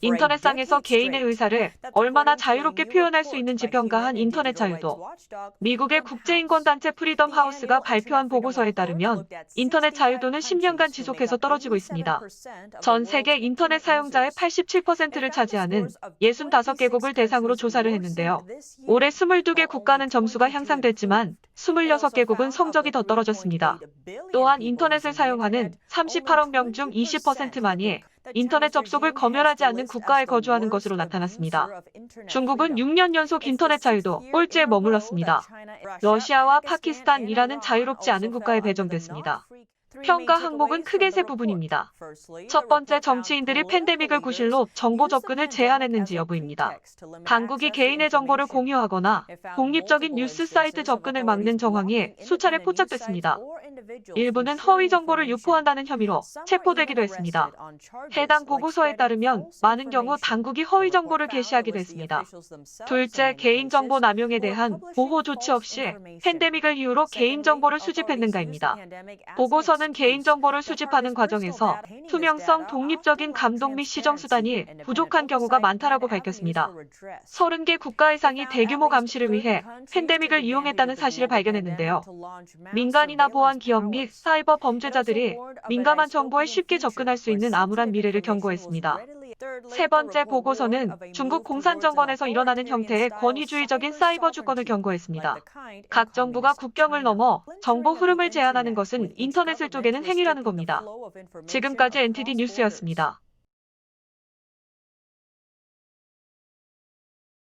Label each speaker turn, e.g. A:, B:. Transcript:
A: 인터넷상에서 개인의 의사를 얼마나 자유롭게 표현할 수 있는지 평가한 인터넷 자유도 미국의 국제인권단체 프리덤 하우스가 발표한 보고서에 따르면 인터넷 자유도는 10년간 지속해서 떨어지고 있습니다. 전 세계 인터넷 사용자의 87%를 차지하는 65개국을 대상으로 조사를 했는데요. 올해 22개 국가는 점수가 향상됐지만 26개국은 성적이 더 떨어졌습니다. 또한 인터넷을 사용하는 38억 명 중 20%만 이 인터넷 접속을 검열하지 않는 국가에 거주하는 것으로 나타났습니다. 중국은 6년 연속 인터넷 자유도 꼴찌에 머물렀습니다. 러시아와 파키스탄, 이란은 자유롭지 않은 국가에 배정됐습니다. 평가 항목은 크게 세 부분입니다. 첫 번째, 정치인들이 팬데믹을 구실로 정보 접근을 제한했는지 여부입니다. 당국이 개인의 정보를 공유하거나 독립적인 뉴스 사이트 접근을 막는 정황이 수차례 포착됐습니다. 일부는 허위 정보를 유포한다는 혐의로 체포되기도 했습니다. 해당 보고서에 따르면 많은 경우 당국이 허위 정보를 게시하기도 했습니다. 둘째, 개인정보 남용에 대한 보호 조치 없이 팬데믹을 이유로 개인정보를 수집했는가입니다. 보고서는 개인정보를 수집하는 과정에서 투명성, 독립적인 감독 및 시정수단이 부족한 경우가 많다라고 밝혔습니다. 30개 국가 이상이 대규모 감시를 위해 팬데믹을 이용했다는 사실을 발견했는데요. 민간이나 보안 기업 및 사이버 범죄자들이 민감한 정보에 쉽게 접근할 수 있는 암울한 미래를 경고했습니다. 세 번째 보고서는 중국 공산정권에서 일어나는 형태의 권위주의적인 사이버 주권을 경고했습니다. 각 정부가 국경을 넘어 정보 흐름을 제한하는 것은 인터넷을 쪼개는 행위라는 겁니다. 지금까지 NTD 뉴스였습니다.